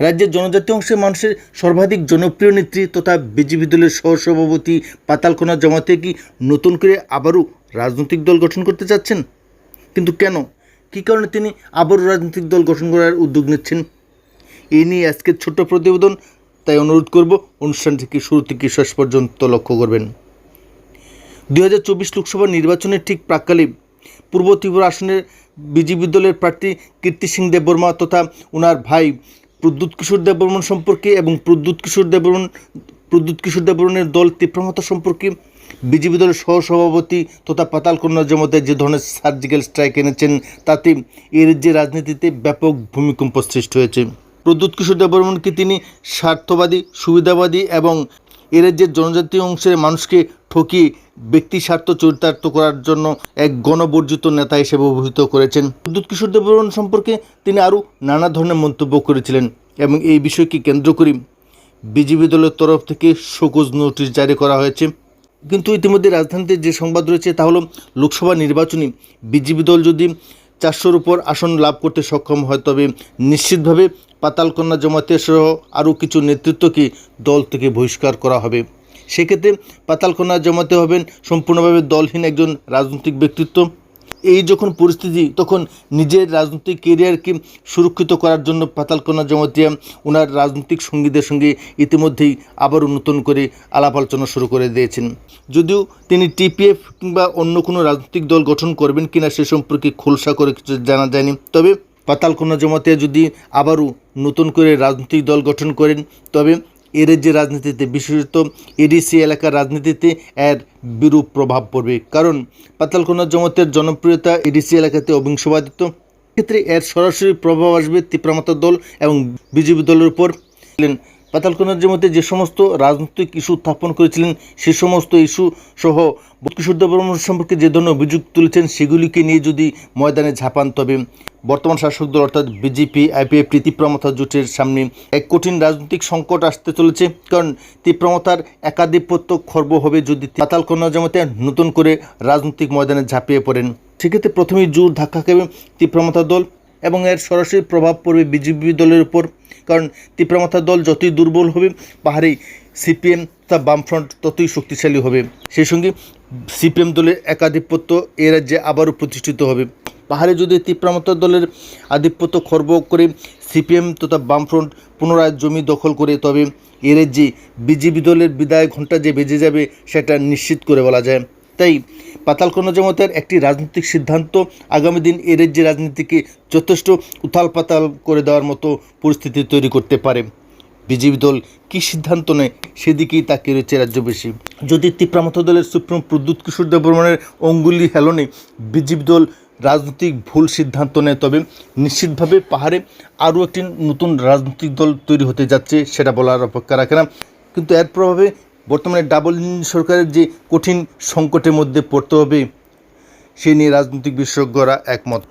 রাজ্যের জনজাতি অংশের মানুষের সর্বাধিক জনপ্রিয় নেত্রী তথা বিজেপি দলের সহসভাপতি পাতালকোনা জমাতে কি নতুন করে আবারও রাজনৈতিক দল গঠন করতে চাচ্ছেন? কিন্তু কেন? কী কারণে তিনি আবারও রাজনৈতিক দল গঠন করার উদ্যোগ নিচ্ছেন? এই নিয়ে আজকের ছোট্ট প্রতিবেদন, তাই অনুরোধ করব অনুষ্ঠান থেকে শুরু থেকে শেষ পর্যন্ত লক্ষ্য করবেন। দুই হাজার চব্বিশ লোকসভা নির্বাচনের ঠিক প্রাককালে পূর্ব ত্রিপুরা আসনের বিজেপি দলের প্রার্থী কীর্তি সিং দেববর্মা তথা ওনার ভাই প্রদ্যুৎ কিশোর দেববর্মন সম্পর্কে এবং প্রদ্যুৎ কিশোর দেববর্মন, প্রদ্যুৎ কিশোর দেববর্মনের দল তীব্রমতা সম্পর্কে বিজেপি দলের সহসভাপতি তথা পাতালকন্যা জমাতে যে ধরনের সার্জিক্যাল স্ট্রাইক এনেছেন তাতে এর যে রাজনীতিতে ব্যাপক ভূমিকম্প সৃষ্টি হয়েছে। প্রদ্যুৎ কিশোর দেববর্মনকে তিনি স্বার্থবাদী, সুবিধাবাদী এবং এ রাজ্যের জনজাতি অংশের মানুষকে ঠকিয়ে ব্যক্তি স্বার্থ চরিতার্থ করার জন্য এক গণবর্জিত নেতা হিসেবে অভিহিত করেছেন। বিদ্যুৎ কিশোর দেববর্মন সম্পর্কে তিনি আরও নানা ধরনের মন্তব্য করেছিলেন। এবং এই বিষয়কে কেন্দ্র করে বিজেপি দলের তরফ থেকে শোকজ নোটিশ জারি করা হয়েছে। কিন্তু ইতিমধ্যে রাজধানীতে যে সংবাদ রয়েছে তা হলো, লোকসভা নির্বাচনে বিজেপি দল যদি চারশোর উপর আসন লাভ করতে সক্ষম হয়, তবে নিশ্চিতভাবে পাতালকন্যা জমাতে সহ আরও কিছু নেতৃত্বকে দল থেকে বহিষ্কার করা হবে। সেক্ষেত্রে পাতালকন্যা জমাতে হবেন সম্পূর্ণভাবে দলহীন একজন রাজনৈতিক ব্যক্তিত্ব। এই যখন পরিস্থিতি, তখন নিজের রাজনৈতিক কেরিয়ারকে সুরক্ষিত করার জন্য পাতালকন্যা জমাতিয়া ওনার রাজনৈতিক সঙ্গীদের সঙ্গে ইতিমধ্যেই আবারও নতুন করে আলাপ আলোচনা শুরু করে দিয়েছেন। যদিও তিনি টিপিএফ কিংবা অন্য কোনো রাজনৈতিক দল গঠন করবেন কিনা সে সম্পর্কে খোলসা করে কিছু জানা যায়নি। তবে পাতালকন্যা জমাতে যদি আবারও নতুন করে রাজনৈতিক দল গঠন করেন, তবে এর যে রাজনীতিতে, বিশেষত এডিসি এলাকার রাজনীতিতে এর বিরূপ প্রভাব পড়বে। কারণ পাতালকোনা জমাতের জনপ্রিয়তা এডিসি এলাকাতে অবিংশবাদিত। ক্ষেত্রে এর সরাসরি প্রভাব আসবে তীব্রমাতা দল এবং বিজেপি দলের উপর। পাতালকোনার মধ্যে যে সমস্ত রাজনৈতিক ইস্যু উত্থাপন করেছিলেন, সে সমস্ত ইস্যু সহ কিশোর সম্পর্কে যে ধরনের অভিযোগ তুলেছেন, সেগুলিকে নিয়ে যদি ময়দানে ঝাঁপান, তবে বর্তমান শাসক দল অর্থাৎ বিজেপি, আইপিএফ, তীব্রমতা জোটের সামনে এক কঠিন রাজনৈতিক সংকট আসতে চলেছে। কারণ তীব্রমতার একাধিপত্য খর্ব হবে যদি পাতালকন্যা জমাতে নতুন করে রাজনৈতিক ময়দানে ঝাঁপিয়ে পড়েন। সেক্ষেত্রে প্রথমেই জোর ধাক্কা খাবে তীব্রমতা দল। এবং এর সরাসরি প্রভাব পড়বে বিজেপি দলের উপর। কারণ তীব্রমাথা দল যতই দুর্বল হবে, পাহাড়ে সিপিএম তা বামফ্রন্ট ততই শক্তিশালী হবে। সেই সঙ্গে সিপিএম দলের একাধিপত্য এ রাজ্যে আবারও প্রতিষ্ঠিত হবে। পাহাড়ে যদি তীব্রমাতা দলের আধিপত্য খর্ব করে সিপিএম তথা বামফ্রন্ট পুনরায় জমি দখল করে, তবে এ রাজ্যে বিজেপি দলের বিদায় ঘণ্টা যে বেজে যাবে সেটা নিশ্চিত করে বলা যায়। তাই পাতালকোনা জমাতের একটি রাজনৈতিক সিদ্ধান্ত আগামী দিন এ রাজ্যের রাজনীতিকে যথেষ্ট উথাল পাতাল করে দেওয়ার মতো পরিস্থিতি তৈরি করতে পারে। বিজেপি দল কী সিদ্ধান্ত নেয় সেদিকেই তাকিয়ে রয়েছে রাজ্যবাসী। যদি তীব্রামত দলের সুপ্রিম প্রদ্যুৎ কিশোর দেববর্মনের অঙ্গুলি হেলনে বিজেপি দল রাজনৈতিক ভুল সিদ্ধান্ত নেয়, তবে নিশ্চিতভাবে পাহাড়ে আরও একটি নতুন রাজনৈতিক দল তৈরি হতে যাচ্ছে সেটা বলার অপেক্ষা রাখে না। কিন্তু এর প্রভাবে বর্তমানে ডাবল ইঞ্জিন সরকারের যে কঠিন সংকটের মধ্যে পড়তে হবে, সে নিয়ে রাজনৈতিক বিশেষজ্ঞরা একমত।